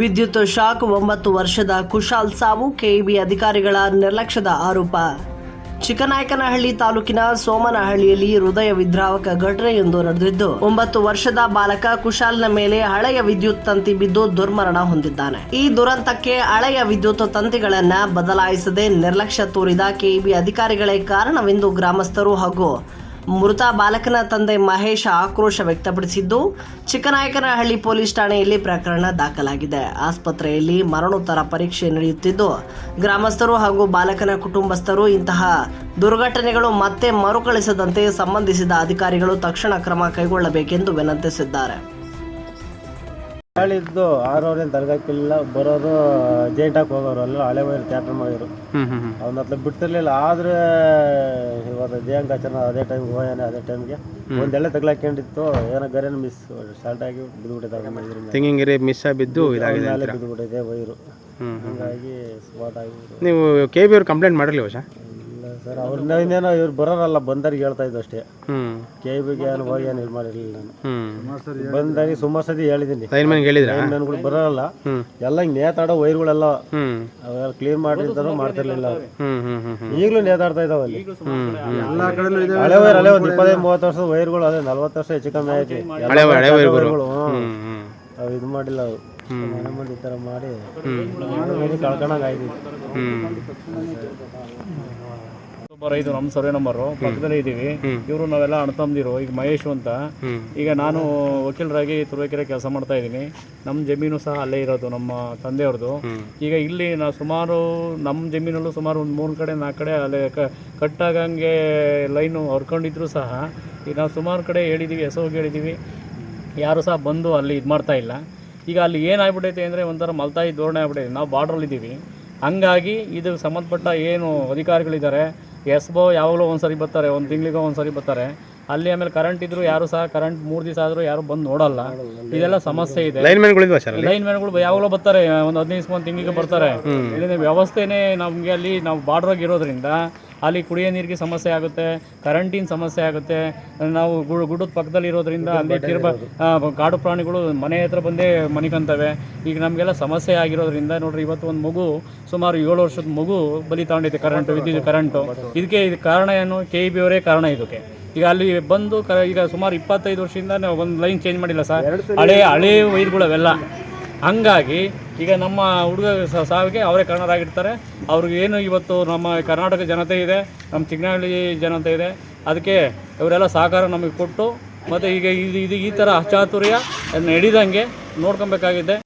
ವಿದ್ಯುತ್ ಶಾಕ್ ಒಂಬತ್ತು ವರ್ಷದ ಕುಶಾಲ್ ಸಾವು ಕೆಇಬಿ ಅಧಿಕಾರಿಗಳ ನಿರ್ಲಕ್ಷ್ಯದ ಆರೋಪ. ಚಿಕ್ಕನಾಯಕನಹಳ್ಳಿ ತಾಲೂಕಿನ ಸೋಮನಹಳ್ಳಿಯಲ್ಲಿ ಹೃದಯ ವಿದ್ರಾವಕ ಘಟನೆಯೊಂದು ನಡೆದಿದ್ದು, ಒಂಬತ್ತು ವರ್ಷದ ಬಾಲಕ ಕುಶಾಲ್ನ ಮೇಲೆ ಹಳೆಯ ವಿದ್ಯುತ್ ತಂತಿ ಬಿದ್ದು ದುರ್ಮರಣ ಹೊಂದಿದ್ದಾನೆ. ಈ ದುರಂತಕ್ಕೆ ಹಳೆಯ ವಿದ್ಯುತ್ ತಂತಿಗಳನ್ನ ಬದಲಾಯಿಸದೆ ನಿರ್ಲಕ್ಷ್ಯ ತೋರಿದ ಕೆಇಬಿ ಅಧಿಕಾರಿಗಳೇ ಕಾರಣವೆಂದು ಗ್ರಾಮಸ್ಥರು ಹಾಗೂ ಮೃತ ಬಾಲಕನ ತಂದೆ ಮಹೇಶ ಆಕ್ರೋಶ ವ್ಯಕ್ತಪಡಿಸಿದ್ದು, ಚಿಕ್ಕನಾಯಕನಹಳ್ಳಿ ಪೊಲೀಸ್ ಠಾಣೆಯಲ್ಲಿ ಪ್ರಕರಣ ದಾಖಲಾಗಿದೆ. ಆಸ್ಪತ್ರೆಯಲ್ಲಿ ಮರಣೋತ್ತರ ಪರೀಕ್ಷೆ ನಡೆಯುತ್ತಿದ್ದು, ಗ್ರಾಮಸ್ಥರು ಹಾಗೂ ಬಾಲಕನ ಕುಟುಂಬಸ್ಥರು ಇಂತಹ ದುರ್ಘಟನೆಗಳು ಮತ್ತೆ ಮರುಕಳಿಸದಂತೆ ಸಂಬಂಧಿಸಿದ ಅಧಿಕಾರಿಗಳು ತಕ್ಷಣ ಕ್ರಮ ಕೈಗೊಳ್ಳಬೇಕೆಂದು ವಿನಂತಿಸಿದ್ದಾರೆ. ಹೇಳಿದ್ದು ಆರೋರೇನು ದರ್ಗಾಕ್ಕಿಲ್ಲ ಬರೋದು ಜೈಂಟಾಕ್ ಹೋಗೋರು ಅಲ್ಲ ಹಳೆ ವೈರ್ ಥಿಯೇಟ್ರ್ ಮಾಡಿದ್ರು ಅವ್ನ ಹತ್ರ ಬಿಡ್ತಿರ್ಲಿಲ್ಲ ಆದ್ರೆ ಇವತ್ತು ದೇಹಂಗಾಚನ ಅದೇ ಟೈಮ್ಗೆ ಹೋಯಾನೆ ಅದೇ ಟೈಮ್ಗೆ ಒಂದೆಳೆ ತಗ್ಲಾಕೊಂಡಿತ್ತು ಏನೋ ಗರೇನು ಮಿಸ್ ಶಾರ್ಟ್ ಆಗಿ ಬಿದ್ದುಬಿಟ್ಟಿದ್ದಾವೆ ಇದ್ರ ತೆಂಗಿನಗಿರಿ ಮಿಸ್ ಬಿದ್ದು ಇದಾಗಿದೆ ಬಿದ್ದುಬಿಟ್ಟಿದೆ ವೈರು. ಹಂಗಾಗಿ ಸ್ಪಾಟ್ ಆಗಿ ನೀವು ಕೆ ಬಿ ಅವ್ರು ಕಂಪ್ಲೇಂಟ್ ಸರ್? ಇಲ್ಲ ಸರ್ ಅವ್ರನ್ನ ಇನ್ನೇನೋ ಇವ್ರು ಬರೋರಲ್ಲ ಬಂದರಿಗೆ ಹೇಳ್ತಾ ಇದ್ದು ಅಷ್ಟೇ. ಹ್ಮ್. ಕೆ ಬಿಗೆ ಏನು ಹೋಗಿ ಏನು ಇದು ಮಾಡಿರಲಿಲ್ಲ ನಾನು. ಹ್ಮ್. ಬಂದಾಗಿ ಸುಮಾರು ಸತಿ ಹೇಳಿದ್ದೀನಿ. ಲೈನ್ ಮ್ಯಾನ್ಗೆ ಹೇಳಿದ್ರಾ? ನನ್ಗಳು ಬರೋರಲ್ಲ ಹ್ಮ್. ಎಲ್ಲ ಹಿಂಗೆ ನೇತಾಡೋ ವೈರ್ಗಳೆಲ್ಲ ಹ್ಮ್. ಅವೆಲ್ಲ ಕ್ಲೀನ್ ಮಾಡಿರ್ತಾರೋ ಮಾಡ್ತಿರ್ಲಿಲ್ಲ ಅವ್ರು. ಹ್ಮ್ ಹ್ಮ್ ಹ್ಮ್ ಹ್ಮ್. ಈಗಲೂ ನೇತಾಡ್ತಾ ಇದಾವೆ ಅಲ್ಲಿ. ಹ್ಮ್ ಹಳೆ ವೈರ್ ಹಳೆ ಒಂದು ಇಪ್ಪತ್ತೈದು ಮೂವತ್ತು ವರ್ಷದ ವೈರ್ಗಳು ಅದೇ ನಲ್ವತ್ತು ವರ್ಷ ಹೆಚ್ಚು ಕಮ್ಮಿ ಆಯ್ತು. ಎಲ್ಲ ಹಳೆ ಹಳೆ ವೈರ್ಗಳು. ವೈರ್ಗಳು, ಹ್ಮ್. ಹ್ಮ್ ಹ್ಮ್. ಅವು ಇದು ಮಾಡಿಲ್ಲ ಅವು ಮನೆ ಮಂದಿ ಈ ಥರ ಮಾಡಿ ಕಳ್ಕೊಂಡಂಗೆ ಆಯ್ತು. ಹ್ಮ್. ನಂಬರ್ ಐದು ನಮ್ಮ ಸರ್ವೆ ನಂಬರು ಪಕ್ಕದಲ್ಲೇ ಇದ್ದೀವಿ. ಇವರು ನಾವೆಲ್ಲ ಅಣ್ತಂದಿರು ಈಗ ಮಹೇಶ್ ಅಂತ. ಈಗ ನಾನು ವಕೀಲರಾಗಿ ತುರುವೇಕೆರೆ ಕೆಲಸ ಮಾಡ್ತಾ ಇದ್ದೀನಿ. ನಮ್ಮ ಜಮೀನು ಸಹ ಅಲ್ಲೇ ಇರೋದು ನಮ್ಮ ತಂದೆಯವ್ರದ್ದು. ಈಗ ಇಲ್ಲಿ ನಾವು ಸುಮಾರು ನಮ್ಮ ಜಮೀನಲ್ಲೂ ಸುಮಾರು ಒಂದು ಮೂರು ಕಡೆ ನಾಲ್ಕು ಕಡೆ ಅಲ್ಲೇ ಕಟ್ಟಾಗಂಗೆ ಲೈನು ಹೊರ್ಕೊಂಡಿದ್ರು ಸಹ. ಈಗ ನಾವು ಸುಮಾರು ಕಡೆ ಹೇಳಿದ್ದೀವಿ ಹೆಸರು ಹೇಳಿದ್ದೀವಿ ಯಾರು ಸಹ ಬಂದು ಅಲ್ಲಿ ಇದು ಮಾಡ್ತಾ ಇಲ್ಲ. ಈಗ ಅಲ್ಲಿ ಏನಾಗ್ಬಿಟ್ಟೈತೆ ಅಂದರೆ ಒಂಥರ ಮಲ್ತಾಯಿ ಧೋರಣೆ ಆಗ್ಬಿಟ್ಟೈತೆ. ನಾವು ಬಾರ್ಡ್ರಲ್ಲಿದ್ದೀವಿ. ಹಂಗಾಗಿ ಇದು ಸಂಬಂಧಪಟ್ಟ ಏನು ಅಧಿಕಾರಿಗಳಿದ್ದಾರೆ ಎಸ್ ಬೋ ಯಾವಾಗಲೂ ಒಂದು ಸರಿ ಬರ್ತಾರೆ ಒಂದು ತಿಂಗಳಿಗೋ ಒಂದು ಸರಿ ಬರ್ತಾರೆ. ಅಲ್ಲಿ ಆಮೇಲೆ ಕರೆಂಟ್ ಇದ್ರು ಯಾರು ಸಹ ಕರೆಂಟ್ ಮೂರು ದಿವಸ ಆದರೂ ಯಾರು ಬಂದು ನೋಡಲ್ಲ. ಇದೆಲ್ಲ ಸಮಸ್ಯೆ ಇದೆ. ಲೈನ್ ಮ್ಯಾನ್ಗಳು ಯಾವಾಗಲೂ ಬರ್ತಾರೆ ಒಂದು ಹದಿನೈದು ಒಂದು ತಿಂಗಳಿಗೆ ಬರ್ತಾರೆ. ಇಲ್ಲಿನ ವ್ಯವಸ್ಥೆನೇ ನಮಗೆ ಅಲ್ಲಿ ನಾವು ಬಾರ್ಡ್ರಾಗ ಇರೋದ್ರಿಂದ ಅಲ್ಲಿ ಕುಡಿಯೋ ನೀರಿಗೆ ಸಮಸ್ಯೆ ಆಗುತ್ತೆ ಕರೆಂಟಿನ ಸಮಸ್ಯೆ ಆಗುತ್ತೆ. ನಾವು ಗುಡ್ ಗುಡ್ಡದ ಪಕ್ಕದಲ್ಲಿ ಇರೋದ್ರಿಂದ ಅಲ್ಲಿ ತಿರ್ಬ ಕಾಡು ಪ್ರಾಣಿಗಳು ಮನೆ ಹತ್ರ ಬಂದೇ ಮನಿಕಂತವೆ. ಈಗ ನಮಗೆಲ್ಲ ಸಮಸ್ಯೆ ಆಗಿರೋದ್ರಿಂದ ನೋಡ್ರಿ ಇವತ್ತು ಒಂದು ಮಗು ಸುಮಾರು ಏಳು ವರ್ಷದ ಮಗು ಬಲಿ ತಗೊಂಡೈತೆ ಕರೆಂಟು ವಿದ್ಯುತ್ ಕರೆಂಟು. ಇದಕ್ಕೆ ಇದು ಕಾರಣ ಏನು? ಕೆ ಇ ಬಿ ಅವರೇ ಕಾರಣ ಇದಕ್ಕೆ. ಈಗ ಅಲ್ಲಿ ಬಂದು ಕ ಈಗ ಸುಮಾರು ಇಪ್ಪತ್ತೈದು ವರ್ಷದಿಂದ ನಾವು ಒಂದು ಲೈನ್ ಚೇಂಜ್ ಮಾಡಿಲ್ಲ ಸರ್. ಹಳೆ ಹಳೆ. ವೈರ್ಗಳು ಅವೆಲ್ಲ ಹಂಗಾಗಿ ಈಗ ನಮ್ಮ ಹುಡುಗ ಸಾವಿಗೆ ಅವರೇ ಕಾರಣರಾಗಿರ್ತಾರೆ. ಅವ್ರಿಗೆ ಏನು ಇವತ್ತು ನಮ್ಮ ಕರ್ನಾಟಕ ಜನತೆ ಇದೆ, ನಮ್ಮ ಚಿಕ್ಕನಹಳ್ಳಿ ಜನತೆ ಇದೆ, ಅದಕ್ಕೆ ಇವರೆಲ್ಲ ಸಹಕಾರ ನಮಗೆ ಕೊಟ್ಟು ಮತ್ತು ಈಗ ಇದು ಇದು ಈ ಥರ ಅಚಾತುರ್ಯ ನಡೆದಂಗೆ ನೋಡ್ಕೊಬೇಕಾಗಿದೆ.